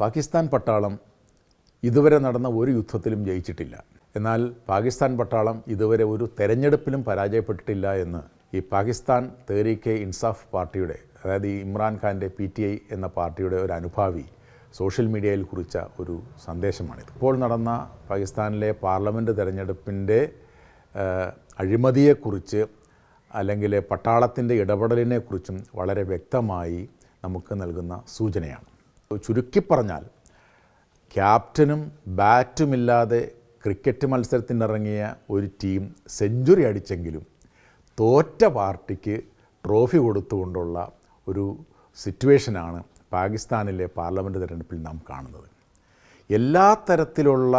പാകിസ്ഥാൻ പട്ടാളം ഇതുവരെ നടന്ന ഒരു യുദ്ധത്തിലും ജയിച്ചിട്ടില്ല. എന്നാൽ പാകിസ്ഥാൻ പട്ടാളം ഇതുവരെ ഒരു തെരഞ്ഞെടുപ്പിലും പരാജയപ്പെട്ടിട്ടില്ല എന്ന് ഈ പാകിസ്ഥാൻ തെരീഖെ ഇൻസാഫ് പാർട്ടിയുടെ അതായത് ഈ ഇമ്രാൻഖാന്റെ പി ടി ഐ എന്ന പാർട്ടിയുടെ ഒരു അനുഭാവി സോഷ്യൽ മീഡിയയിൽ കുറിച്ച ഒരു സന്ദേശമാണിത്. ഇപ്പോൾ നടന്ന പാകിസ്ഥാനിലെ പാർലമെന്റ് തെരഞ്ഞെടുപ്പിന്റെ അഴിമതിയെക്കുറിച്ച് അല്ലെങ്കിൽ പട്ടാളത്തിന്റെ ഇടപെടലിനെക്കുറിച്ചും വളരെ വ്യക്തമായി നമുക്ക് നൽകുന്ന സൂചനയാണ്. ചുരുക്കി പറഞ്ഞാൽ ക്യാപ്റ്റനും ബാറ്റുമില്ലാതെ ക്രിക്കറ്റ് മത്സരത്തിനിറങ്ങിയ ഒരു ടീം സെഞ്ചുറി അടിച്ചെങ്കിലും തോറ്റ പാർട്ടിക്ക് ട്രോഫി കൊടുത്തുകൊണ്ടുള്ള ഒരു സിറ്റുവേഷനാണ് പാകിസ്ഥാനിലെ പാർലമെന്റ് തിരഞ്ഞെടുപ്പിൽ നാം കാണുന്നത്. എല്ലാ തരത്തിലുള്ള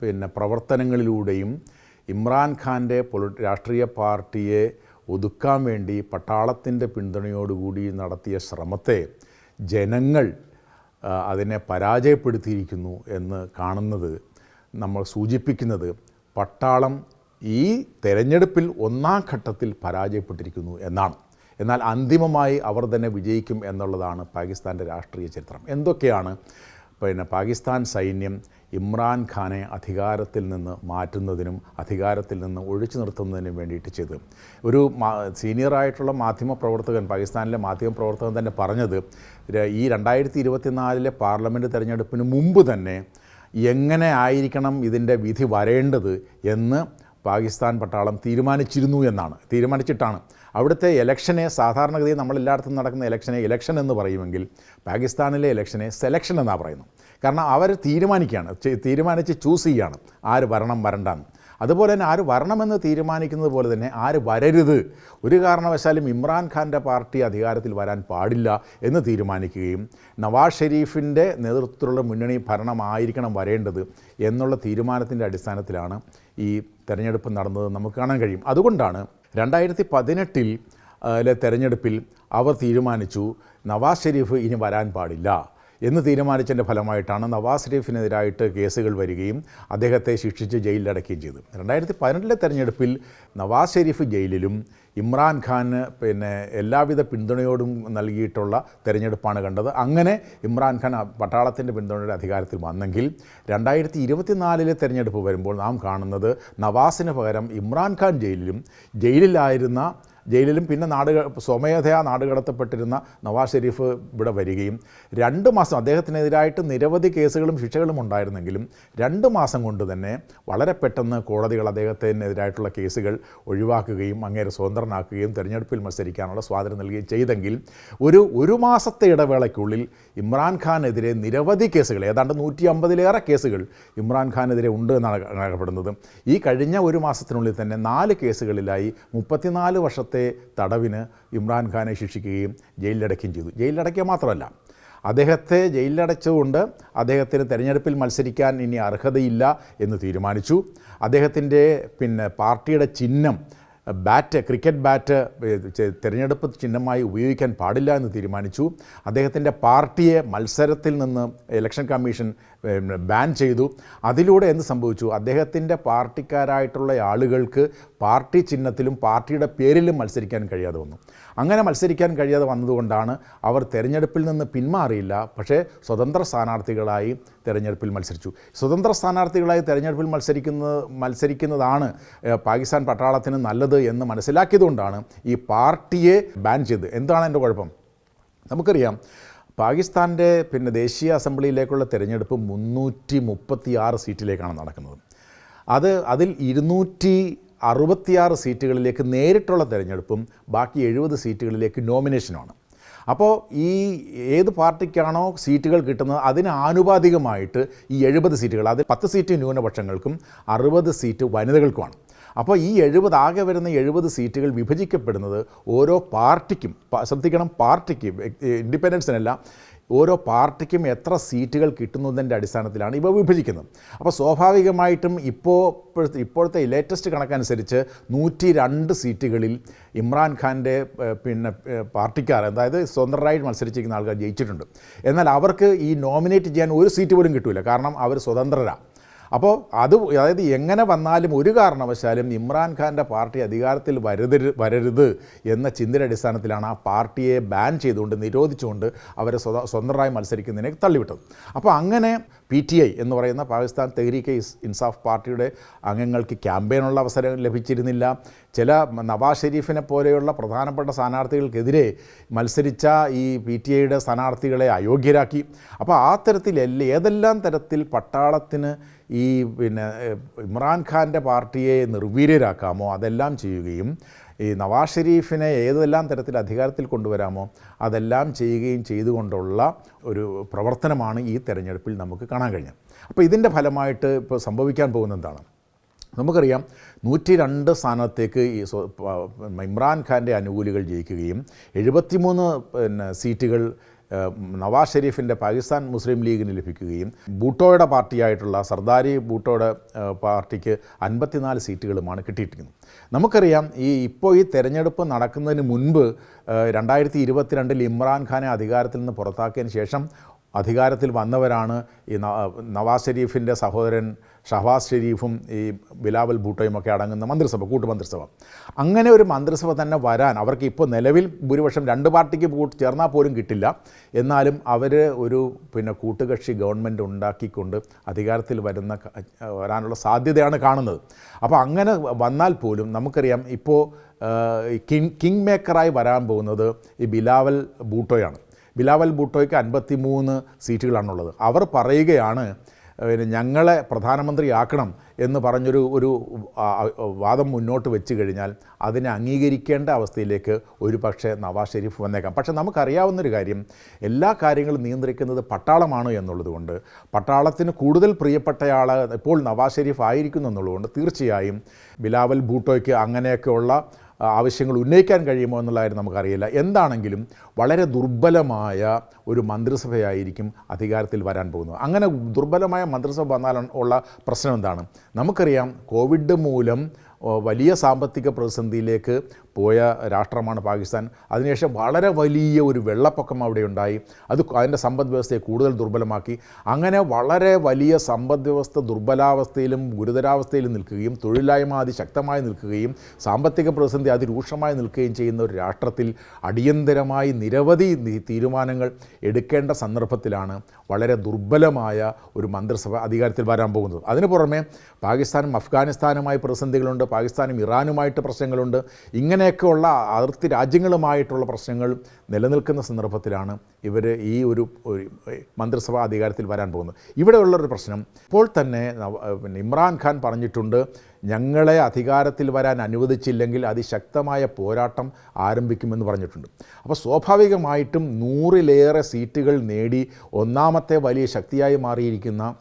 പിന്നെ പ്രവർത്തനങ്ങളിലൂടെയും ഇമ്രാൻഖാന്റെ പൊളി രാഷ്ട്രീയ പാർട്ടിയെ ഒതുക്കാൻ വേണ്ടി പട്ടാളത്തിന്റെ പിന്തുണയോടുകൂടി നടത്തിയ ശ്രമത്തെ ജനങ്ങൾ അതിനെ പരാജയപ്പെടുത്തിയിരിക്കുന്നു എന്ന് കാണുന്നത് നമ്മൾ സൂചിപ്പിക്കുന്നത് പട്ടാളം ഈ തെരഞ്ഞെടുപ്പിൽ ഒന്നാം ഘട്ടത്തിൽ പരാജയപ്പെട്ടിരിക്കുന്നു എന്നാണ്. എന്നാൽ അന്തിമമായി അവർ തന്നെ വിജയിക്കും എന്നുള്ളതാണ് പാകിസ്ഥാന്റെ രാഷ്ട്രീയ ചരിത്രം. എന്തൊക്കെയാണ് പിന്നെ പാകിസ്ഥാൻ സൈന്യം ഇമ്രാൻഖാനെ അധികാരത്തിൽ നിന്ന് മാറ്റുന്നതിനും അധികാരത്തിൽ നിന്ന് ഒഴിച്ചു നിർത്തുന്നതിനും വേണ്ടിയിട്ട് ചെയ്തു. ഒരു സീനിയറായിട്ടുള്ള മാധ്യമപ്രവർത്തകൻ പാകിസ്ഥാനിലെ മാധ്യമപ്രവർത്തകൻ തന്നെ പറഞ്ഞത് ഈ രണ്ടായിരത്തി ഇരുപത്തിനാലിലെ പാർലമെന്റ് തിരഞ്ഞെടുപ്പിന് മുമ്പ് തന്നെ എങ്ങനെ ആയിരിക്കണം ഇതിന്റെ വിധി വരേണ്ടത് എന്ന് പാകിസ്ഥാൻ പട്ടാളം തീരുമാനിച്ചിരുന്നു എന്നാണ്. തീരുമാനിച്ചിട്ടാണ്. അവിടുത്തെ ഇലക്ഷനെ സാധാരണഗതിയിൽ നമ്മളെല്ലായിടത്തും നടക്കുന്ന ഇലക്ഷനെ ഇലക്ഷൻ എന്ന് പറയുമെങ്കിൽ പാകിസ്ഥാനിലെ ഇലക്ഷനെ സെലക്ഷൻ എന്നാണ് പറയുന്നത് കാരണം അവർ തീരുമാനിക്കുകയാണ്. തീരുമാനിച്ച് ചൂസ് ചെയ്യുകയാണ്. ആര് വരണം വരണ്ടാന്ന്. അതുപോലെ തന്നെ ആര് വരണമെന്ന് തീരുമാനിക്കുന്നത് പോലെ തന്നെ ആര് വരരുത്? ഒരു കാരണവശാലും ഇമ്രാൻഖാന്റെ പാർട്ടി അധികാരത്തിൽ വരാൻ പാടില്ല എന്ന് തീരുമാനിക്കുകയും നവാസ് ഷെരീഫിന്റെ നേതൃത്വത്തിലുള്ള മുന്നണി ഭരണമായിരിക്കണം വരേണ്ടത് എന്നുള്ള തീരുമാനത്തിന്റെ അടിസ്ഥാനത്തിലാണ് ഈ തെരഞ്ഞെടുപ്പ് നടന്നത് നമുക്ക് കാണാൻ കഴിയും. അതുകൊണ്ടാണ് രണ്ടായിരത്തി പതിനെട്ടിൽ തെരഞ്ഞെടുപ്പിൽ അവർ തീരുമാനിച്ചു നവാസ് ഷെരീഫ് ഇനി വരാൻ പാടില്ല. എന്ന് തീരുമാനിച്ചതിന്റെ ഫലമായിട്ടാണ് നവാസ് ഷെരീഫിനെതിരായിട്ട് കേസുകൾ വരികയും അദ്ദേഹത്തെ ശിക്ഷിച്ച് ജയിലിലടക്കുകയും ചെയ്തു രണ്ടായിരത്തി പതിനെട്ടിലെ തെരഞ്ഞെടുപ്പിൽ നവാസ് ഷെരീഫ് ജയിലിലും ഇമ്രാൻഖാന് പിന്നെ എല്ലാവിധ പിന്തുണയോടും നൽകിയിട്ടുള്ള തെരഞ്ഞെടുപ്പാണ് കണ്ടത്. അങ്ങനെ ഇമ്രാൻഖാൻ ഖാൻ പട്ടാളത്തിന്റെ പിന്തുണയുടെ അധികാരത്തിൽ വന്നെങ്കിൽ രണ്ടായിരത്തി ഇരുപത്തിനാലിലെ തെരഞ്ഞെടുപ്പ് വരുമ്പോൾ നാം കാണുന്നത് നവാസിന് പകരം ഇമ്രാൻഖാൻ ജയിലിലും ജയിലിലായിരുന്ന ജയിലിലും പിന്നെ നാട് സ്വമേധയാ നാടുകടത്തപ്പെട്ടിരുന്ന നവാസ് ഷെരീഫ് ഇവിടെ വരികയും രണ്ട് മാസം അദ്ദേഹത്തിനെതിരായിട്ട് നിരവധി കേസുകളും ശിക്ഷകളും ഉണ്ടായിരുന്നെങ്കിലും രണ്ട് മാസം കൊണ്ട് തന്നെ വളരെ പെട്ടെന്ന് കോടതികൾ അദ്ദേഹത്തിനെതിരായിട്ടുള്ള കേസുകൾ ഒഴിവാക്കുകയും അങ്ങേരെ സ്വതന്ത്രനാക്കുകയും തെരഞ്ഞെടുപ്പിൽ മത്സരിക്കാനുള്ള സ്വാതന്ത്ര്യം നൽകുകയും ചെയ്തെങ്കിൽ ഒരു ഒരു മാസത്തെ ഇടവേളയ്ക്കുള്ളിൽ ഇമ്രാൻഖാനെതിരെ നിരവധി കേസുകൾ ഏതാണ്ട് നൂറ്റി അമ്പതിലേറെ കേസുകൾ ഇമ്രാൻഖാനെതിരെ ഉണ്ട് എന്നാണ് കാണപ്പെടുന്നത് ഈ കഴിഞ്ഞ ഒരു മാസത്തിനുള്ളിൽ തന്നെ നാല് കേസുകളിലായി മുപ്പത്തിനാല് വർഷത്തെ തടവിന് ഇമ്രാൻഖാനെ ശിക്ഷിക്കുകയും ജയിലിലടയ്ക്കുകയും ചെയ്തു. ജയിലിലടയ്ക്കുക മാത്രമല്ല അദ്ദേഹത്തെ ജയിലിലടച്ചുകൊണ്ട് അദ്ദേഹത്തിന് തെരഞ്ഞെടുപ്പിൽ മത്സരിക്കാൻ ഇനി അർഹതയില്ല എന്ന് തീരുമാനിച്ചു. അദ്ദേഹത്തിന്റെ പിന്നെ പാർട്ടിയുടെ ചിഹ്നം ബാറ്റ് ക്രിക്കറ്റ് ബാറ്റ് തിരഞ്ഞെടുപ്പ് ചിഹ്നമായി ഉപയോഗിക്കാൻ പാടില്ല എന്ന് തീരുമാനിച്ചു. അദ്ദേഹത്തിന്റെ പാർട്ടിയെ മത്സരത്തിൽ നിന്ന് ഇലക്ഷൻ കമ്മീഷൻ ബാൻ ചെയ്തു. അതിലൂടെ എന്ത് സംഭവിച്ചു? അദ്ദേഹത്തിന്റെ പാർട്ടിക്കാരായിട്ടുള്ള ആളുകൾക്ക് പാർട്ടി ചിഹ്നത്തിലും പാർട്ടിയുടെ പേരിലും മത്സരിക്കാൻ കഴിയാതെ വന്നു. അങ്ങനെ മത്സരിക്കാൻ കഴിയാതെ വന്നതുകൊണ്ടാണ് അവർ തെരഞ്ഞെടുപ്പിൽ നിന്ന് പിന്മാറിയില്ല. പക്ഷേ സ്വതന്ത്ര സ്ഥാനാർത്ഥികളായി തെരഞ്ഞെടുപ്പിൽ മത്സരിച്ചു. സ്വതന്ത്ര സ്ഥാനാർത്ഥികളായി തെരഞ്ഞെടുപ്പിൽ മത്സരിക്കുന്നത് മത്സരിക്കുന്നതാണ് പാകിസ്ഥാൻ പട്ടാളത്തിന് നല്ലത് എന്ന് മനസ്സിലാക്കിയതുകൊണ്ടാണ് ഈ പാർട്ടിയെ ബാൻ ചെയ്ത് എന്താണ് എന്റെ കുഴപ്പം? നമുക്കറിയാം പാകിസ്ഥാന്റെ പിന്നെ ദേശീയ അസംബ്ലിയിലേക്കുള്ള തിരഞ്ഞെടുപ്പ് മുന്നൂറ്റി മുപ്പത്തി ആറ് സീറ്റിലേക്കാണ് നടക്കുന്നത്. അത് അതിൽ ഇരുന്നൂറ്റി അറുപത്തിയാറ് സീറ്റുകളിലേക്ക് നേരിട്ടുള്ള തിരഞ്ഞെടുപ്പും ബാക്കി എഴുപത് സീറ്റുകളിലേക്ക് നോമിനേഷനുമാണ്. അപ്പോൾ ഈ ഏത് പാർട്ടിക്കാണോ സീറ്റുകൾ കിട്ടുന്നത് അതിന് ആനുപാതികമായിട്ട് ഈ എഴുപത് സീറ്റുകൾ അതിൽ പത്ത് സീറ്റ് ന്യൂനപക്ഷങ്ങൾക്കും അറുപത് സീറ്റ് വനിതകൾക്കുമാണ്. അപ്പോൾ ഈ എഴുപത് ആകെ വരുന്ന എഴുപത് സീറ്റുകൾ വിഭജിക്കപ്പെടുന്നത് ഓരോ പാർട്ടിക്കും ശ്രദ്ധിക്കണം പാർട്ടിക്ക് ഇൻഡിപെൻഡൻസിനല്ല ഓരോ പാർട്ടിക്കും എത്ര സീറ്റുകൾ കിട്ടുന്നതിന്റെ അടിസ്ഥാനത്തിലാണ് ഇവ വിഭജിക്കുന്നത്. അപ്പോൾ സ്വാഭാവികമായിട്ടും ഇപ്പോൾ ഇപ്പോഴത്തെ ലേറ്റസ്റ്റ് കണക്കനുസരിച്ച് നൂറ്റി രണ്ട് സീറ്റുകളിൽ ഇമ്രാൻഖാന്റെ പിന്നെ പാർട്ടിക്കാർ അതായത് സ്വതന്ത്രരായിട്ട് മത്സരിച്ചിരിക്കുന്ന ആൾക്കാർ ജയിച്ചിട്ടുണ്ട്. എന്നാൽ അവർക്ക് ഈ നോമിനേറ്റ് ചെയ്യാൻ ഒരു സീറ്റ് പോലും കിട്ടില്ല കാരണം അവർ സ്വതന്ത്രരാണ് അപ്പോൾ അത് അതായത് എങ്ങനെ വന്നാലും ഒരു കാരണവശാലും ഇമ്രാൻഖാന്റെ പാർട്ടി അധികാരത്തിൽ വരരുത് വരരുത് എന്ന ചിന്തയുടെ അടിസ്ഥാനത്തിലാണ് ആ പാർട്ടിയെ ബാൻ ചെയ്തുകൊണ്ട് നിരോധിച്ചുകൊണ്ട് അവരെ സ്വത സ്വതന്ത്രമായി മത്സരിക്കുന്നതിനെ തള്ളിവിട്ടത്. അപ്പോൾ അങ്ങനെ പി ടി ഐ എന്ന് പറയുന്ന പാകിസ്ഥാൻ തെഹ്രീക്ക് ഇൻസാഫ് പാർട്ടിയുടെ അംഗങ്ങൾക്ക് ക്യാമ്പയിനുള്ള അവസരം ലഭിച്ചിരുന്നില്ല. ചില നവാസ് ഷെരീഫിനെ പോലെയുള്ള പ്രധാനപ്പെട്ട സ്ഥാനാർത്ഥികൾക്കെതിരെ മത്സരിച്ച ഈ പി ടി ഐയുടെ സ്ഥാനാർത്ഥികളെ അയോഗ്യരാക്കി. അപ്പോൾ ആ തരത്തിൽ ഏതെല്ലാം തരത്തിൽ പട്ടാളത്തിന് ഈ പിന്നെ ഇമ്രാൻഖാന്റെ പാർട്ടിയെ നിർവീര്യരാക്കാമോ അതെല്ലാം ചെയ്യുകയും ഈ നവാസ് ഷെരീഫിനെ ഏതെല്ലാം തരത്തിൽ അധികാരത്തിൽ കൊണ്ടുവരാമോ അതെല്ലാം ചെയ്യുകയും ചെയ്തുകൊണ്ടുള്ള ഒരു പ്രവർത്തനമാണ് ഈ തെരഞ്ഞെടുപ്പിൽ നമുക്ക് കാണാൻ കഴിഞ്ഞത്. അപ്പോൾ ഇതിന്റെ ഫലമായിട്ട് ഇപ്പോൾ സംഭവിക്കാൻ പോകുന്ന എന്താണ്? നമുക്കറിയാം നൂറ്റി രണ്ട് സ്ഥാനത്തേക്ക് ഈ ഇമ്രാൻഖാന്റെ അനുകൂലികൾ ജയിക്കുകയും എഴുപത്തിമൂന്ന് പിന്നെ സീറ്റുകൾ നവാസ് ഷെരീഫിന്റെ പാകിസ്ഥാൻ മുസ്ലിം ലീഗിന് ലഭിക്കുകയും ബൂട്ടോയുടെ പാർട്ടിയായിട്ടുള്ള സർദാരി ബൂട്ടോയുടെ പാർട്ടിക്ക് അൻപത്തിനാല് സീറ്റുകളുമാണ് കിട്ടിയിരിക്കുന്നത്. നമുക്കറിയാം ഈ ഇപ്പോൾ ഈ തെരഞ്ഞെടുപ്പ് നടക്കുന്നതിന് മുൻപ് രണ്ടായിരത്തി ഇരുപത്തിരണ്ടിൽ ഇമ്രാൻഖാനെ അധികാരത്തിൽ നിന്ന് പുറത്താക്കിയതിന് ശേഷം അധികാരത്തിൽ വന്നവരാണ് ഈ നവാസ് ഷെരീഫിന്റെ സഹോദരൻ ഷഹബാസ് ഷെരീഫും ഈ ബിലാവൽ ഭൂട്ടോയും ഒക്കെ അടങ്ങുന്ന മന്ത്രിസഭ കൂട്ടുമന്ത്രിസഭ. അങ്ങനെ ഒരു മന്ത്രിസഭ തന്നെ വരാൻ അവർക്ക് ഇപ്പോൾ നിലവിൽ ഭൂരിപക്ഷം രണ്ട് പാർട്ടിക്ക് കൂട്ട് ചേർന്നാൽ പോലും കിട്ടില്ല. എന്നാലും അവർ ഒരു പിന്നെ കൂട്ടുകക്ഷി ഗവൺമെന്റ് ഉണ്ടാക്കിക്കൊണ്ട് അധികാരത്തിൽ വരുന്ന വരാനുള്ള സാധ്യതയാണ് കാണുന്നത്. അപ്പോൾ അങ്ങനെ വന്നാൽ പോലും നമുക്കറിയാം ഇപ്പോൾ കിങ് കിങ് മേക്കറായി വരാൻ പോകുന്നത് ഈ ബിലാവൽ ഭൂട്ടോയാണ്. ബിലാവൽ ഭൂട്ടോയ്ക്ക് അൻപത്തി മൂന്ന് സീറ്റുകളാണുള്ളത്. അവർ പറയുകയാണ് പിന്നെ ഞങ്ങളെ പ്രധാനമന്ത്രിയാക്കണം എന്ന് പറഞ്ഞൊരു ഒരു വാദം മുന്നോട്ട് വെച്ച് കഴിഞ്ഞാൽ അതിനെ അംഗീകരിക്കേണ്ട അവസ്ഥയിലേക്ക് ഒരു പക്ഷേ നവാസ് ഷെരീഫ് വന്നേക്കാം. പക്ഷേ നമുക്കറിയാവുന്നൊരു കാര്യം എല്ലാ കാര്യങ്ങളും നിയന്ത്രിക്കുന്നത് പട്ടാളമാണ് എന്നുള്ളതുകൊണ്ട് പട്ടാളത്തിന് കൂടുതൽ പ്രിയപ്പെട്ടയാൾ ഇപ്പോൾ നവാസ് ഷെരീഫ് ആയിരിക്കുന്നു എന്നുള്ളതുകൊണ്ട് തീർച്ചയായും ബിലാവൽ ഭൂട്ടോയ്ക്ക് അങ്ങനെയൊക്കെയുള്ള ആവശ്യങ്ങൾ ഉന്നയിക്കാൻ കഴിയുമോ എന്നുള്ള കാര്യം നമുക്കറിയില്ല. എന്താണെങ്കിലും വളരെ ദുർബലമായ ഒരു മന്ത്രിസഭയായിരിക്കും അധികാരത്തിൽ വരാൻ പോകുന്നത്. അങ്ങനെ ദുർബലമായ മന്ത്രിസഭ വന്നാൽ ഉള്ള പ്രശ്നം എന്താണ്? നമുക്കറിയാം കോവിഡ് മൂലം വലിയ സാമ്പത്തിക പ്രതിസന്ധിയിലേക്ക് പോയ രാഷ്ട്രമാണ് പാകിസ്ഥാൻ. അതിനുശേഷം വളരെ വലിയ ഒരു വെള്ളപ്പൊക്കം അവിടെ ഉണ്ടായി. അത് അതിന്റെ സമ്പദ് വ്യവസ്ഥയെ കൂടുതൽ ദുർബലമാക്കി. അങ്ങനെ വളരെ വലിയ സമ്പദ് വ്യവസ്ഥ ദുർബലാവസ്ഥയിലും ഗുരുതരാവസ്ഥയിലും നിൽക്കുകയും തൊഴിലില്ലായ്മ അതിശക്തമായി നിൽക്കുകയും സാമ്പത്തിക പ്രതിസന്ധി അതിരൂക്ഷമായി നിൽക്കുകയും ചെയ്യുന്ന ഒരു രാഷ്ട്രത്തിൽ അടിയന്തരമായി നിരവധി തീരുമാനങ്ങൾ എടുക്കേണ്ട സന്ദർഭത്തിലാണ് വളരെ ദുർബലമായ ഒരു മന്ത്രിസഭ അധികാരത്തിൽ വരാൻ പോകുന്നത്. അതിനു പുറമെ പാകിസ്ഥാനും അഫ്ഗാനിസ്ഥാനുമായി പ്രതിസന്ധികളുണ്ട്. പാകിസ്ഥാനും ഇറാനുമായിട്ട് പ്രശ്നങ്ങളുണ്ട്. ഇങ്ങനെയൊക്കെയുള്ള അതിർത്തി രാജ്യങ്ങളുമായിട്ടുള്ള പ്രശ്നങ്ങൾ നിലനിൽക്കുന്ന സന്ദർഭത്തിലാണ് ഇവർ ഈ ഒരു മന്ത്രിസഭാ അധികാരത്തിൽ വരാൻ പോകുന്നത്. ഇവിടെയുള്ളൊരു പ്രശ്നം ഇപ്പോൾ തന്നെ പിന്നെ ഇമ്രാൻഖാൻ പറഞ്ഞിട്ടുണ്ട് ഞങ്ങളെ അധികാരത്തിൽ വരാൻ അനുവദിച്ചില്ലെങ്കിൽ അതിശക്തമായ പോരാട്ടം ആരംഭിക്കുമെന്ന് പറഞ്ഞിട്ടുണ്ട്. അപ്പോൾ സ്വാഭാവികമായിട്ടും നൂറിലേറെ സീറ്റുകൾ നേടി ഒന്നാമത്തെ വലിയ ശക്തിയായി മാറിയിരിക്കുന്ന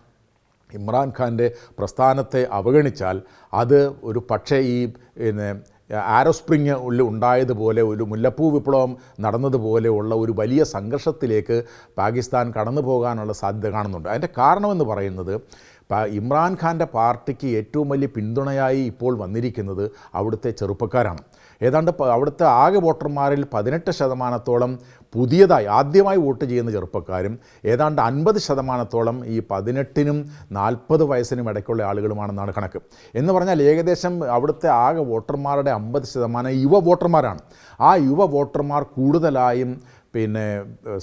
ഇമ്രാൻഖാന്റെ പ്രസ്ഥാനത്തെ അവഗണിച്ചാൽ അത് ഒരു പക്ഷേ ഈ പിന്നെ ആരോ സ്പ്രിങ് ഉള്ളിൽ ഉണ്ടായതുപോലെ ഒരു മുല്ലപ്പൂ വിപ്ലവം നടന്നതുപോലെയുള്ള ഒരു വലിയ സംഘർഷത്തിലേക്ക് പാകിസ്ഥാൻ കടന്നു പോകാനുള്ള സാധ്യത കാണുന്നുണ്ട്. അതിന്റെ കാരണമെന്ന് പറയുന്നത് ഇമ്രാൻഖാന്റെ പാർട്ടിക്ക് ഏറ്റവും വലിയ പിന്തുണയായി ഇപ്പോൾ വന്നിരിക്കുന്നത് അവിടുത്തെ ചെറുപ്പക്കാരാണ്. ഏതാണ്ട് അവിടുത്തെ ആകെ വോട്ടർമാരിൽ പതിനെട്ട് ശതമാനത്തോളം പുതിയതായി ആദ്യമായി വോട്ട് ചെയ്യുന്ന ചെറുപ്പക്കാരും ഏതാണ്ട് അൻപത് ശതമാനത്തോളം ഈ പതിനെട്ടിനും നാൽപ്പത് വയസ്സിനും ഇടയ്ക്കുള്ള ആളുകളുമാണെന്നാണ് കണക്ക്. എന്ന് പറഞ്ഞാൽ ഏകദേശം അവിടുത്തെ ആകെ വോട്ടർമാരുടെ അമ്പത് ശതമാനം യുവ വോട്ടർമാരാണ്. ആ യുവ വോട്ടർമാർ കൂടുതലായും പിന്നെ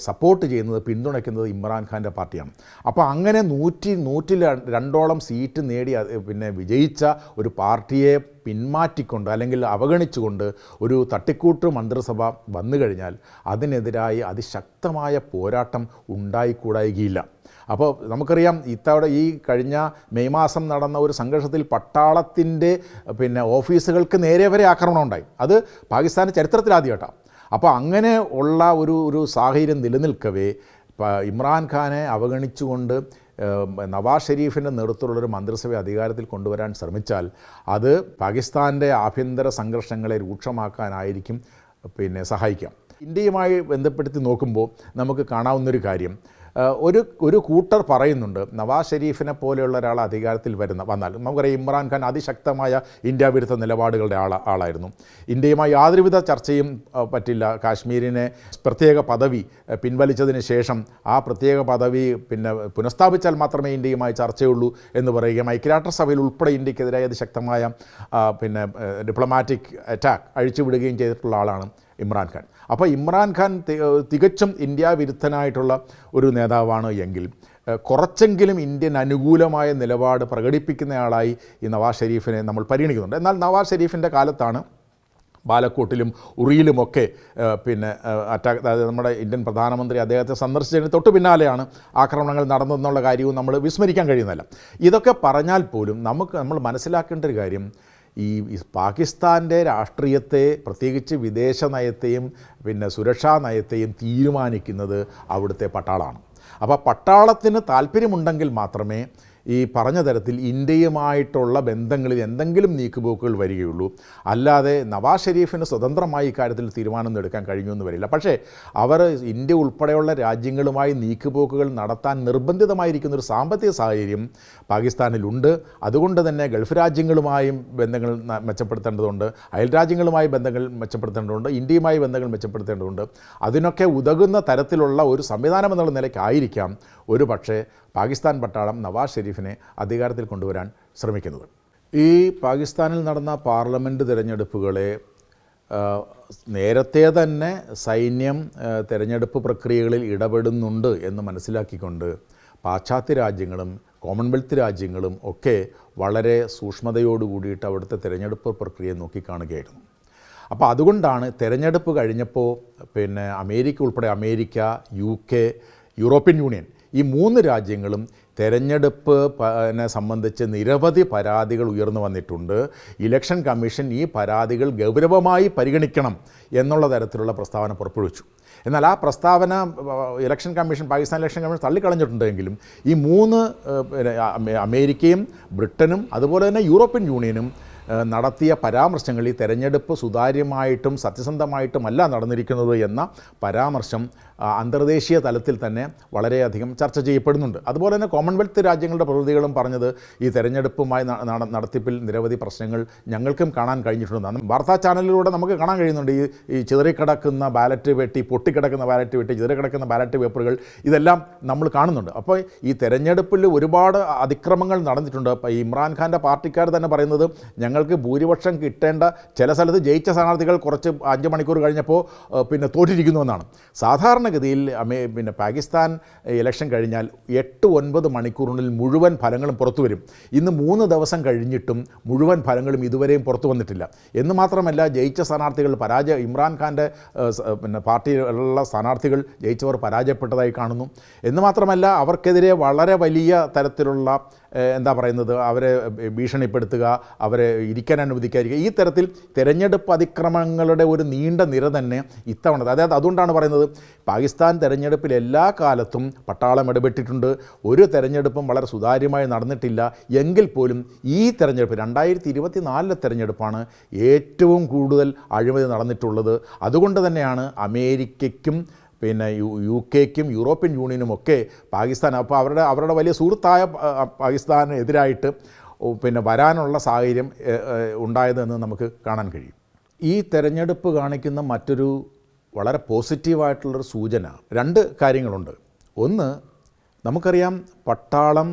സപ്പോർട്ട് ചെയ്യുന്നത് പിന്തുണയ്ക്കുന്നത് ഇമ്രാൻഖാന്റെ പാർട്ടിയാണ്. അപ്പോൾ അങ്ങനെ നൂറ്റി നൂറ്റിൽ രണ്ടോളം സീറ്റ് നേടി പിന്നെ വിജയിച്ച ഒരു പാർട്ടിയെ പിന്മാറ്റിക്കൊണ്ട് അല്ലെങ്കിൽ അവഗണിച്ചുകൊണ്ട് ഒരു തട്ടിക്കൂട്ട് മന്ത്രിസഭ വന്നു കഴിഞ്ഞാൽ അതിനെതിരായി അതിശക്തമായ പോരാട്ടം ഉണ്ടായിക്കൂടായികയില്ല. അപ്പോൾ നമുക്കറിയാം ഇത്തവണ ഈ കഴിഞ്ഞ മെയ് മാസം നടന്ന ഒരു സംഘർഷത്തിൽ പട്ടാളത്തിന്റെ പിന്നെ ഓഫീസുകൾക്ക് നേരെ വരെ ആക്രമണം ഉണ്ടായി. അത് പാകിസ്ഥാന്റെ ചരിത്രത്തിലാദ്യമായിട്ടാണ് അപ്പോൾ അങ്ങനെ ഉള്ള ഒരു ഒരു സാഹചര്യം നിലനിൽക്കവേ ഇമ്രാൻഖാനെ അവഗണിച്ചുകൊണ്ട് നവാസ് ഷെരീഫിന്റെ നേതൃത്വത്തിലുള്ളൊരു മന്ത്രിസഭ അധികാരത്തിൽ കൊണ്ടുവരാൻ ശ്രമിച്ചാൽ അത് പാകിസ്ഥാന്റെ ആഭ്യന്തര സംഘർഷങ്ങളെ രൂക്ഷമാക്കാനായിരിക്കും പിന്നെ സഹായിക്കാം. ഇന്ത്യയുമായി ബന്ധപ്പെടുത്തി നോക്കുമ്പോൾ നമുക്ക് കാണാവുന്നൊരു കാര്യം ഒരു ഒരു കൂട്ടർ പറയുന്നുണ്ട് നവാസ് ഷെരീഫിനെ പോലെയുള്ള ഒരാൾ അധികാരത്തിൽ വരുന്ന വന്നാൽ. നമുക്കറിയാം ഇമ്രാൻഖാൻ അതിശക്തമായ ഇന്ത്യ വിരുദ്ധ നിലപാടുകളുടെ ആള ആളായിരുന്നു. ഇന്ത്യയുമായി യാതൊരുവിധ ചർച്ചയും പറ്റില്ല. കാശ്മീരിനെ പ്രത്യേക പദവി പിൻവലിച്ചതിന് ശേഷം ആ പ്രത്യേക പദവി പിന്നെ പുനഃസ്ഥാപിച്ചാൽ മാത്രമേ ഇന്ത്യയുമായി ചർച്ചയുള്ളൂ എന്ന് പറയുകയും ഐക്യരാഷ്ട്രസഭയിൽ ഉൾപ്പെടെ ഇന്ത്യക്കെതിരായ അതിശക്തമായ പിന്നെ ഡിപ്ലോമാറ്റിക് അറ്റാക്ക് അഴിച്ചുവിടുകയും ചെയ്തിട്ടുള്ള ആളാണ് ഇമ്രാൻഖാൻ അപ്പോൾ ഇമ്രാൻഖാൻ തികച്ചും ഇന്ത്യ വിരുദ്ധനായിട്ടുള്ള ഒരു നേതാവാണ് എങ്കിൽ കുറച്ചെങ്കിലും ഇന്ത്യൻ അനുകൂലമായ നിലപാട് പ്രകടിപ്പിക്കുന്നയാളായി ഈ നവാസ് ഷെരീഫിനെ നമ്മൾ പരിഗണിക്കുന്നുണ്ട്. എന്നാൽ നവാസ് ഷെരീഫിന്റെ കാലത്താണ് ബാലക്കോട്ടിലും ഉറിയിലുമൊക്കെ പിന്നെ അറ്റാക്ക് അതായത് നമ്മുടെ ഇന്ത്യൻ പ്രധാനമന്ത്രി അദ്ദേഹത്തെ സന്ദർശിച്ചതിന് തൊട്ട് പിന്നാലെയാണ് ആക്രമണങ്ങൾ നടന്നതെന്നുള്ള കാര്യവും നമ്മൾ വിസ്മരിക്കാൻ കഴിയുന്നതല്ല. ഇതൊക്കെ പറഞ്ഞാൽ പോലും നമുക്ക് നമ്മൾ മനസ്സിലാക്കേണ്ട ഒരു കാര്യം ഈ പാകിസ്ഥാന്റെ രാഷ്ട്രീയത്തെ പ്രത്യേകിച്ച് വിദേശ നയത്തെയും പിന്നെ സുരക്ഷാ നയത്തെയും തീരുമാനിക്കുന്നത് അവിടുത്തെ പട്ടാളമാണ്. അപ്പോൾ പട്ടാളത്തിന് താല്പര്യമുണ്ടെങ്കിൽ മാത്രമേ ഈ പറഞ്ഞ തരത്തിൽ ഇന്ത്യയുമായിട്ടുള്ള ബന്ധങ്ങളിൽ എന്തെങ്കിലും നീക്കുപോക്കുകൾ വരികയുള്ളൂ. അല്ലാതെ നവാസ് ഷെരീഫിന് സ്വതന്ത്രമായി ഇക്കാര്യത്തിൽ തീരുമാനം എടുക്കാൻ കഴിഞ്ഞൊന്നും വരില്ല. പക്ഷേ അവർ ഇന്ത്യ ഉൾപ്പെടെയുള്ള രാജ്യങ്ങളുമായി നീക്കുപോക്കുകൾ നടത്താൻ നിർബന്ധിതമായിരിക്കുന്ന ഒരു സാമ്പത്തിക സാഹചര്യം പാകിസ്ഥാനിലുണ്ട്. അതുകൊണ്ട് തന്നെ ഗൾഫ് രാജ്യങ്ങളുമായും ബന്ധങ്ങൾ മെച്ചപ്പെടുത്തേണ്ടതുണ്ട്. അയൽ രാജ്യങ്ങളുമായി ബന്ധങ്ങൾ മെച്ചപ്പെടുത്തേണ്ടതുണ്ട്. ഇന്ത്യയുമായി ബന്ധങ്ങൾ മെച്ചപ്പെടുത്തേണ്ടതുണ്ട്. അതിനൊക്കെ ഉതകുന്ന തരത്തിലുള്ള ഒരു സംവിധാനം എന്നുള്ള നിലയ്ക്കായിരിക്കാം ഒരു പക്ഷേ പാകിസ്ഥാൻ പട്ടാളം നവാസ് ഷെരീഫിനെ അധികാരത്തിൽ കൊണ്ടുവരാൻ ശ്രമിക്കുന്നത്. ഈ പാകിസ്ഥാനിൽ നടന്ന പാർലമെന്റ് തിരഞ്ഞെടുപ്പുകളെ നേരത്തെ തന്നെ സൈന്യം തിരഞ്ഞെടുപ്പ് പ്രക്രിയകളിൽ ഇടപെടുന്നുണ്ട് എന്ന് മനസ്സിലാക്കിക്കൊണ്ട് പാശ്ചാത്യ രാജ്യങ്ങളും കോമൺവെൽത്ത് രാജ്യങ്ങളും ഒക്കെ വളരെ സൂക്ഷ്മതയോട് കൂടിയിട്ട് അവിടുത്തെ തിരഞ്ഞെടുപ്പ് പ്രക്രിയ നോക്കിക്കാണുകയായിരുന്നു. അപ്പോൾ അതുകൊണ്ടാണ് തിരഞ്ഞെടുപ്പ് കഴിഞ്ഞപ്പോൾ പിന്നെ അമേരിക്ക ഉൾപ്പെടെ America U K European union ഈ മൂന്ന് രാജ്യങ്ങളും തെരഞ്ഞെടുപ്പ് സംബന്ധിച്ച് നിരവധി പരാതികൾ ഉയർന്നു വന്നിട്ടുണ്ട്. ഇലക്ഷൻ കമ്മീഷൻ ഈ പരാതികൾ ഗൗരവമായി പരിഗണിക്കണം എന്നുള്ള തരത്തിലുള്ള പ്രസ്താവന പുറപ്പെടുവിച്ചു. എന്നാൽ ആ പ്രസ്താവന election commission Pakistan election commission തള്ളിക്കളഞ്ഞിട്ടുണ്ടെങ്കിലും ഈ മൂന്ന് അമേരിക്കയും ബ്രിട്ടനും അതുപോലെ തന്നെ യൂറോപ്യൻ യൂണിയനും നടത്തിയ പരാമർശങ്ങൾ ഈ തെരഞ്ഞെടുപ്പ് സുതാര്യമായിട്ടും സത്യസന്ധമായിട്ടുമല്ല നടന്നിരിക്കുന്നത് എന്ന പരാമർശം അന്തർദേശീയ തലത്തിൽ തന്നെ വളരെയധികം ചർച്ച ചെയ്യപ്പെടുന്നുണ്ട്. അതുപോലെ തന്നെ കോമൺവെൽത്ത് രാജ്യങ്ങളുടെ പ്രതിനിധികളും പറഞ്ഞത് ഈ തെരഞ്ഞെടുപ്പുമായി നടത്തിപ്പിൽ നിരവധി പ്രശ്നങ്ങൾ ഞങ്ങൾക്കും കാണാൻ കഴിഞ്ഞിട്ടുണ്ട്. വാർത്താ ചാനലിലൂടെ നമുക്ക് കാണാൻ കഴിയുന്നുണ്ട്. ഈ ഈ ചിതറിക്കിടക്കുന്ന ബാലറ്റ് വെട്ടി പൊട്ടിക്കിടക്കുന്ന ബാലറ്റ് വെട്ടി ചിതറിക്കിടക്കുന്ന ബാലറ്റ് പേപ്പറുകൾ ഇതെല്ലാം നമ്മൾ കാണുന്നുണ്ട്. അപ്പോൾ ഈ തെരഞ്ഞെടുപ്പിൽ ഒരുപാട് അതിക്രമങ്ങൾ നടന്നിട്ടുണ്ട്. അപ്പോൾ ഇമ്രാൻഖാന്റെ പാർട്ടിക്കാർ തന്നെ പറയുന്നത് ഞങ്ങൾക്ക് ഭൂരിപക്ഷം കിട്ടേണ്ട ചില സ്ഥലത്ത് ജയിച്ച സ്ഥാനാർത്ഥികൾ കുറച്ച് അഞ്ച് മണിക്കൂർ കഴിഞ്ഞപ്പോൾ പിന്നെ തോറ്റിരിക്കുന്നുവെന്നാണ് സാധാരണഗതിയിൽ അമേ പിന്നെ പാകിസ്ഥാൻ ഇലക്ഷൻ കഴിഞ്ഞാൽ എട്ട് ഒൻപത് മണിക്കൂറിനുള്ളിൽ മുഴുവൻ ഫലങ്ങളും പുറത്തു വരും. ഇന്ന് മൂന്ന് ദിവസം കഴിഞ്ഞിട്ടും മുഴുവൻ ഫലങ്ങളും ഇതുവരെയും പുറത്തു വന്നിട്ടില്ല. എന്ന് മാത്രമല്ല ജയിച്ച സ്ഥാനാർത്ഥികൾ പരാജയ ഇമ്രാൻഖാന്റെ പിന്നെ പാർട്ടിയിലുള്ള സ്ഥാനാർത്ഥികൾ ജയിച്ചവർ പരാജയപ്പെട്ടതായി കാണുന്നു. എന്ന് മാത്രമല്ല അവർക്കെതിരെ വളരെ വലിയ തരത്തിലുള്ള എന്താ പറയുന്നത് അവരെ ഭീഷണിപ്പെടുത്തുക അവരെ ഇരിക്കാൻ അനുവദിക്കാതിരിക്കുക. ഈ തരത്തിൽ തെരഞ്ഞെടുപ്പ് അതിക്രമങ്ങളുടെ ഒരു നീണ്ട നിര തന്നെ ഇത്തവണ അതായത് അതുകൊണ്ടാണ് പറയുന്നത് പാകിസ്ഥാൻ തെരഞ്ഞെടുപ്പിൽ എല്ലാ കാലത്തും പട്ടാളം ഇടപെട്ടിട്ടുണ്ട്. ഒരു തെരഞ്ഞെടുപ്പും വളരെ സുതാര്യമായി നടന്നിട്ടില്ല. എങ്കിൽ പോലും ഈ തെരഞ്ഞെടുപ്പ് രണ്ടായിരത്തി ഇരുപത്തി നാലിലെ തെരഞ്ഞെടുപ്പാണ് ഏറ്റവും കൂടുതൽ അഴിമതി നടന്നിട്ടുള്ളത്. അതുകൊണ്ട് തന്നെയാണ് അമേരിക്കയ്ക്കും പിന്നെ യു യു കെക്കും യൂറോപ്യൻ യൂണിയനും ഒക്കെ പാകിസ്ഥാൻ അപ്പോൾ അവരുടെ അവരുടെ വലിയ സുഹൃത്തായ പാകിസ്ഥാനെതിരായിട്ട് പിന്നെ വരാനുള്ള സാഹചര്യം ഉണ്ടായതെന്ന് നമുക്ക് കാണാൻ കഴിയും. ഈ തെരഞ്ഞെടുപ്പ് കാണിക്കുന്ന മറ്റൊരു വളരെ പോസിറ്റീവായിട്ടുള്ളൊരു സൂചന രണ്ട് കാര്യങ്ങളുണ്ട്. ഒന്ന് നമുക്കറിയാം പട്ടാളം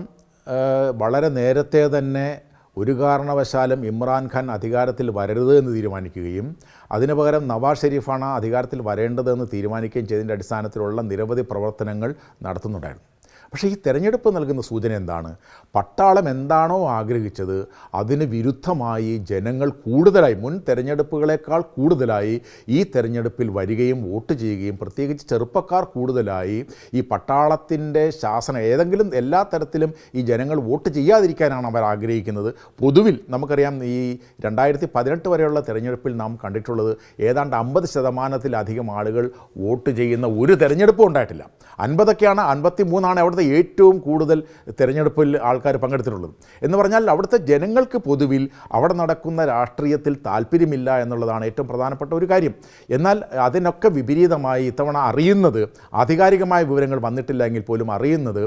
വളരെ നേരത്തെ തന്നെ ഒരു കാരണവശാലും ഇമ്രാൻഖാൻ അധികാരത്തിൽ വരരുത് എന്ന് തീരുമാനിക്കുകയും അതിനു പകരം നവാസ് ഷെരീഫാണ് അധികാരത്തിൽ വരേണ്ടതെന്ന് തീരുമാനിക്കുകയും ചെയ്തതിന്റെ അടിസ്ഥാനത്തിലുള്ള നിരവധി പ്രവർത്തനങ്ങൾ നടത്തുന്നുണ്ടായിരുന്നു. പക്ഷേ ഈ തെരഞ്ഞെടുപ്പ് നൽകുന്ന സൂചന എന്താണ്? പട്ടാളം എന്താണോ ആഗ്രഹിച്ചത് അതിന് വിരുദ്ധമായി ജനങ്ങൾ കൂടുതലായി മുൻ തെരഞ്ഞെടുപ്പുകളേക്കാൾ കൂടുതലായി ഈ തെരഞ്ഞെടുപ്പിൽ വരികയും വോട്ട് ചെയ്യുകയും പ്രത്യേകിച്ച് ചെറുപ്പക്കാർ കൂടുതലായി ഈ പട്ടാളത്തിന്റെ ശാസനം ഏതെങ്കിലും എല്ലാ തരത്തിലും ഈ ജനങ്ങൾ വോട്ട് ചെയ്യാതിരിക്കാനാണ് അവർ ആഗ്രഹിക്കുന്നത്. പൊതുവിൽ നമുക്കറിയാം ഈ രണ്ടായിരത്തി പതിനെട്ട് വരെയുള്ള തെരഞ്ഞെടുപ്പിൽ നാം കണ്ടിട്ടുള്ളത് ഏതാണ്ട് അമ്പത് ശതമാനത്തിലധികം ആളുകൾ വോട്ട് ചെയ്യുന്ന ഒരു തെരഞ്ഞെടുപ്പും ഉണ്ടായിട്ടില്ല. അൻപതൊക്കെയാണ് അൻപത്തി മൂന്നാണ് അവിടുത്തെ ഏറ്റവും കൂടുതൽ തിരഞ്ഞെടുപ്പിൽ ആൾക്കാർ പങ്കെടുത്തിട്ടുള്ളത്. എന്ന് പറഞ്ഞാൽ അവിടുത്തെ ജനങ്ങൾക്ക് പൊതുവിൽ അവിടെ നടക്കുന്ന രാഷ്ട്രീയത്തിൽ താല്പര്യമില്ല എന്നുള്ളതാണ് ഏറ്റവും പ്രധാനപ്പെട്ട ഒരു കാര്യം. എന്നാൽ അതിനൊക്കെ വിപരീതമായി ഇത്തവണ അറിയുന്നത് ആധികാരികമായ വിവരങ്ങൾ വന്നിട്ടില്ല എങ്കിൽ പോലും അറിയുന്നത്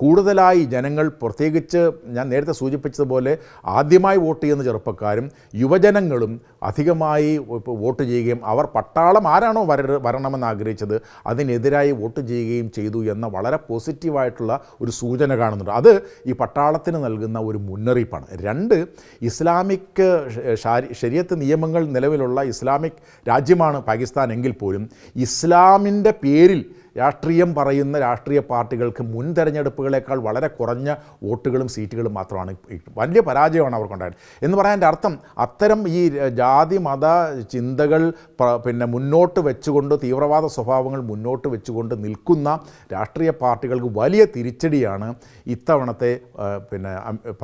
കൂടുതലായി ജനങ്ങൾ പ്രത്യേകിച്ച് ഞാൻ നേരത്തെ സൂചിപ്പിച്ചതുപോലെ ആദ്യമായി വോട്ട് ചെയ്യുന്ന ചെറുപ്പക്കാരും യുവജനങ്ങളും അധികമായി വോട്ട് ചെയ്യുകയും അവർ പട്ടാളം ആരാണോ വര വരണമെന്ന് ആഗ്രഹിച്ചത് അതിനെതിരായി വോട്ട് ചെയ്യുകയും ചെയ്തു എന്ന വളരെ പോസിറ്റീവായിട്ടുള്ള ഒരു സൂചന കാണുന്നുണ്ട്. അത് ഈ പട്ടാളത്തിന് നൽകുന്ന ഒരു മുന്നറിയിപ്പാണ്. രണ്ട് ഇസ്ലാമിക് ശരീരത്ത് നിയമങ്ങൾ നിലവിലുള്ള ഇസ്ലാമിക് രാജ്യമാണ് പാകിസ്ഥാൻ എങ്കിൽ പോലും ഇസ്ലാമിന്റെ പേരിൽ രാഷ്ട്രീയം പറയുന്ന രാഷ്ട്രീയ പാർട്ടികൾക്ക് മുൻ തെരഞ്ഞെടുപ്പുകളേക്കാൾ വളരെ കുറഞ്ഞ വോട്ടുകളും സീറ്റുകളും മാത്രമാണ് വലിയ പരാജയമാണ് അവർക്കുണ്ടായത്. എന്ന് പറയാന്റെ അർത്ഥം അത്തരം ഈ ജാതി മത ചിന്തകൾ പിന്നെ മുന്നോട്ട് വെച്ചുകൊണ്ട് തീവ്രവാദ സ്വഭാവങ്ങൾ മുന്നോട്ട് വെച്ചുകൊണ്ട് നിൽക്കുന്ന രാഷ്ട്രീയ പാർട്ടികൾക്ക് വലിയ തിരിച്ചടിയാണ് ഇത്തവണത്തെ പിന്നെ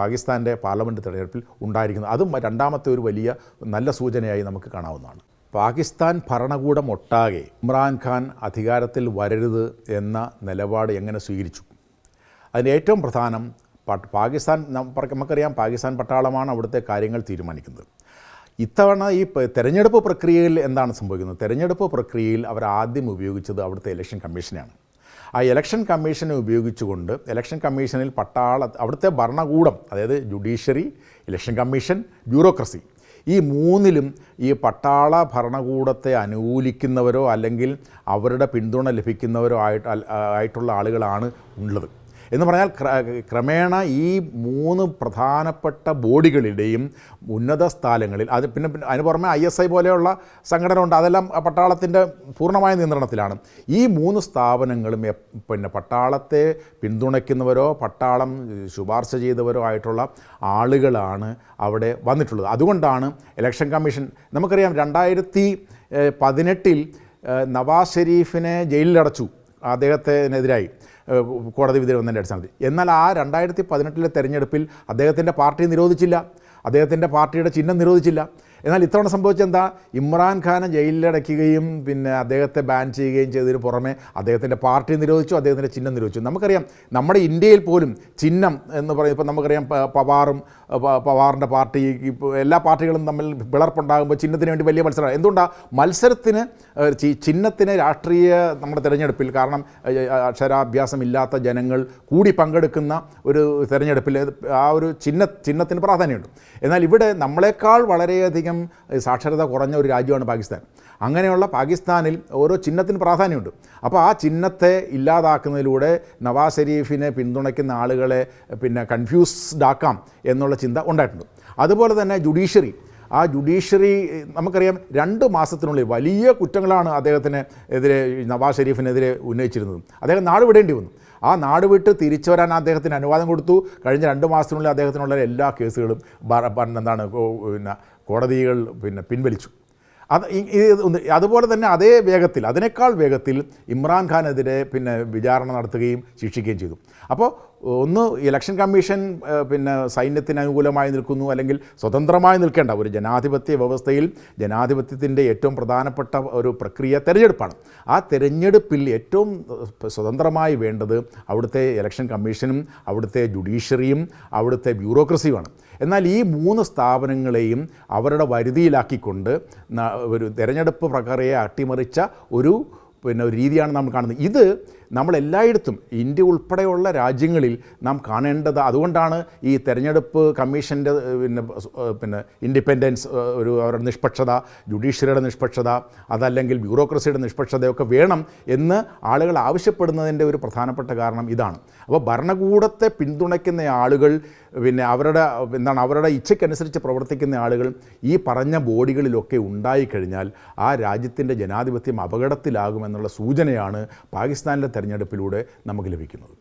പാകിസ്ഥാന്റെ പാർലമെന്റ് തെരഞ്ഞെടുപ്പിൽ ഉണ്ടായിരിക്കുന്നത്. അതും രണ്ടാമത്തെ ഒരു വലിയ നല്ല സൂചനയായി നമുക്ക് കാണാവുന്നതാണ്. പാകിസ്ഥാൻ ഭരണകൂടം ഒട്ടാകെ ഇമ്രാൻഖാൻ അധികാരത്തിൽ വരരുത് എന്ന നിലപാട് എങ്ങനെ സ്വീകരിച്ചു? അതിന് ഏറ്റവും പ്രധാനം പാകിസ്ഥാൻ നമുക്കറിയാം പാകിസ്ഥാൻ പട്ടാളമാണ് അവിടുത്തെ കാര്യങ്ങൾ തീരുമാനിക്കുന്നത്. ഇത്തവണ ഈ തെരഞ്ഞെടുപ്പ് പ്രക്രിയയിൽ എന്താണ് സംഭവിക്കുന്നത്? തെരഞ്ഞെടുപ്പ് പ്രക്രിയയിൽ അവർ ആദ്യം ഉപയോഗിച്ചത് അവിടുത്തെ ഇലക്ഷൻ കമ്മീഷനെയാണ് ആ ഇലക്ഷൻ കമ്മീഷനെ ഉപയോഗിച്ചുകൊണ്ട് ഇലക്ഷൻ കമ്മീഷനിൽ പട്ടാള അവിടുത്തെ ഭരണകൂടം അതായത് ജുഡീഷ്യറി ഇലക്ഷൻ കമ്മീഷൻ ബ്യൂറോക്രസി ഈ മൂന്നിലും ഈ പട്ടാള ഭരണകൂടത്തെ അനുകൂലിക്കുന്നവരോ അല്ലെങ്കിൽ അവരുടെ പിന്തുണ ലഭിക്കുന്നവരോ ആയിട്ട് ആയിട്ടുള്ള ആളുകളാണ് ഉള്ളത്. എന്ന് പറഞ്ഞാൽ ക്രമേണ ഈ മൂന്ന് പ്രധാനപ്പെട്ട ബോഡികളുടെയും ഉന്നത സ്ഥലങ്ങളിൽ അത് പിന്നെ അതിന് പുറമെ ഐ എസ് ഐ പോലെയുള്ള സംഘടന ഉണ്ട് അതെല്ലാം പട്ടാളത്തിന്റെ പൂർണമായ നിയന്ത്രണത്തിലാണ്. ഈ മൂന്ന് സ്ഥാപനങ്ങളും പിന്നെ പട്ടാളത്തെ പിന്തുണയ്ക്കുന്നവരോ പട്ടാളം ശുപാർശ ചെയ്തവരോ ആയിട്ടുള്ള ആളുകളാണ് അവിടെ വന്നിട്ടുള്ളത്. അതുകൊണ്ടാണ് ഇലക്ഷൻ കമ്മീഷൻ നമുക്കറിയാം രണ്ടായിരത്തി പതിനെട്ടിൽ നവാസ് ഷെരീഫിനെ ജയിലിലടച്ചു. അദ്ദേഹത്തിനെതിരായി കോടതി വിധി വന്നതിന്റെ അടിസ്ഥാനത്തിൽ. എന്നാൽ ആ രണ്ടായിരത്തി പതിനെട്ടിലെ തെരഞ്ഞെടുപ്പിൽ അദ്ദേഹത്തിന്റെ പാർട്ടി നിരോധിച്ചില്ല. അദ്ദേഹത്തിന്റെ പാർട്ടിയുടെ ചിഹ്നം നിരോധിച്ചില്ല. എന്നാൽ ഇത്തവണ സംഭവിച്ചെന്താ ഇമ്രാൻഖാനെ ജയിലിലടയ്ക്കുകയും പിന്നെ അദ്ദേഹത്തെ ബാൻ ചെയ്യുകയും ചെയ്തതിന് പുറമെ അദ്ദേഹത്തിന്റെ പാർട്ടി നിരോധിച്ചു അദ്ദേഹത്തിന്റെ ചിഹ്നം നിരോധിച്ചു. നമുക്കറിയാം നമ്മുടെ ഇന്ത്യയിൽ പോലും ചിഹ്നം എന്ന് പറയും ഇപ്പോൾ നമുക്കറിയാം പവാറും പവാറിന്റെ പാർട്ടി എല്ലാ പാർട്ടികളും തമ്മിൽ പിളർപ്പുണ്ടാകുമ്പോൾ ചിഹ്നത്തിന് വേണ്ടി വലിയ മത്സരമാണ്. എന്തുകൊണ്ടാണ് മത്സരത്തിന് ചിഹ്നത്തിന് രാഷ്ട്രീയ നമ്മുടെ തിരഞ്ഞെടുപ്പിൽ കാരണം അക്ഷരാഭ്യാസം ഇല്ലാത്ത ജനങ്ങൾ കൂടി പങ്കെടുക്കുന്ന ഒരു തിരഞ്ഞെടുപ്പിൽ ആ ഒരു ചിഹ്ന ചിഹ്നത്തിന് പ്രാധാന്യമുണ്ട്. എന്നാൽ ഇവിടെ നമ്മളെക്കാൾ വളരെയധികം സാക്ഷരത കുറഞ്ഞ ഒരു രാജ്യമാണ് പാകിസ്ഥാൻ. അങ്ങനെയുള്ള പാകിസ്ഥാനിൽ ഓരോ ചിഹ്നത്തിന് പ്രാധാന്യമുണ്ട്. അപ്പോൾ ആ ചിഹ്നത്തെ ഇല്ലാതാക്കുന്നതിലൂടെ നവാസ് ഷെരീഫിനെ പിന്തുണയ്ക്കുന്ന ആളുകളെ പിന്നെ കൺഫ്യൂസ്ഡ് ആക്കാം എന്നുള്ള ചിന്ത ഉണ്ടായിട്ടുണ്ട്. അതുപോലെ തന്നെ ജുഡീഷ്യറി. ആ ജുഡീഷ്യറി നമുക്കറിയാം രണ്ട് മാസത്തിനുള്ളിൽ വലിയ കുറ്റങ്ങളാണ് അദ്ദേഹത്തിന് എതിരെ നവാസ് ഷെരീഫിനെതിരെ ഉന്നയിച്ചിരുന്നത്. അദ്ദേഹം നാട് വിടേണ്ടി വന്നു. ആ നാട് വിട്ട് തിരിച്ചു വരാൻ അദ്ദേഹത്തിന് അനുവാദം കൊടുത്തു. കഴിഞ്ഞ രണ്ട് മാസത്തിനുള്ളിൽ അദ്ദേഹത്തിനുള്ള എല്ലാ കേസുകളും എന്താണ് പിന്നെ കോടതികൾ പിന്നെ പിൻവലിച്ചു. അത് അതുപോലെ തന്നെ അതേ വേഗത്തിൽ അതിനേക്കാൾ വേഗത്തിൽ ഇമ്രാൻഖാനെതിരെ പിന്നെ വിചാരണ നടത്തുകയും ശിക്ഷിക്കുകയും ചെയ്തു. അപ്പോൾ ഒന്ന് ഇലക്ഷൻ കമ്മീഷൻ പിന്നെ സൈന്യത്തിന് അനുകൂലമായി നിൽക്കുന്നു അല്ലെങ്കിൽ സ്വതന്ത്രമായി നിൽക്കേണ്ട ഒരു ജനാധിപത്യ വ്യവസ്ഥയിൽ ജനാധിപത്യത്തിന്റെ ഏറ്റവും പ്രധാനപ്പെട്ട ഒരു പ്രക്രിയ തിരഞ്ഞെടുപ്പാണ്. ആ തിരഞ്ഞെടുപ്പിൽ ഏറ്റവും സ്വതന്ത്രമായി വേണ്ടത് അവിടുത്തെ ഇലക്ഷൻ കമ്മീഷനും അവിടുത്തെ ജുഡീഷ്യറിയും അവിടുത്തെ ബ്യൂറോക്രസിയുമാണ്. എന്നാൽ ഈ മൂന്ന് സ്ഥാപനങ്ങളെയും അവരുടെ വരുതിയിലാക്കിക്കൊണ്ട് ഒരു തിരഞ്ഞെടുപ്പ് പ്രക്രിയയെ അട്ടിമറിച്ച ഒരു പിന്നെ ഒരു രീതിയാണ് നമ്മൾ കാണുന്നത്. ഇത് നമ്മൾ എല്ലായിടത്തും ഇന്ത്യ ഉൾപ്പെടെയുള്ള രാജ്യങ്ങളിൽ നാം കാണേണ്ടത് അതുകൊണ്ടാണ് ഈ തെരഞ്ഞെടുപ്പ് കമ്മീഷന്റെ പിന്നെ പിന്നെ ഇൻഡിപെൻഡൻസ് ഒരു അവരുടെ നിഷ്പക്ഷത ജുഡീഷ്യറിയുടെ നിഷ്പക്ഷത അതല്ലെങ്കിൽ ബ്യൂറോക്രസിയുടെ നിഷ്പക്ഷതയൊക്കെ വേണം എന്ന് ആളുകൾ ആവശ്യപ്പെടുന്നതിന്റെ ഒരു പ്രധാനപ്പെട്ട കാരണം ഇതാണ്. അപ്പോൾ ഭരണകൂടത്തെ പിന്തുണയ്ക്കുന്ന ആളുകൾ പിന്നെ അവരുടെ എന്താണ് അവരുടെ ഇച്ഛയ്ക്കനുസരിച്ച് പ്രവർത്തിക്കുന്ന ആളുകൾ ഈ പറഞ്ഞ ബോഡികളിലൊക്കെ ഉണ്ടായിക്കഴിഞ്ഞാൽ ആ രാജ്യത്തിന്റെ ജനാധിപത്യം അപകടത്തിലാകുമെന്നുള്ള സൂചനയാണ് പാകിസ്ഥാനിലെ തെരഞ്ഞെടുപ്പിലൂടെ നമുക്ക് ലഭിക്കുന്നത്.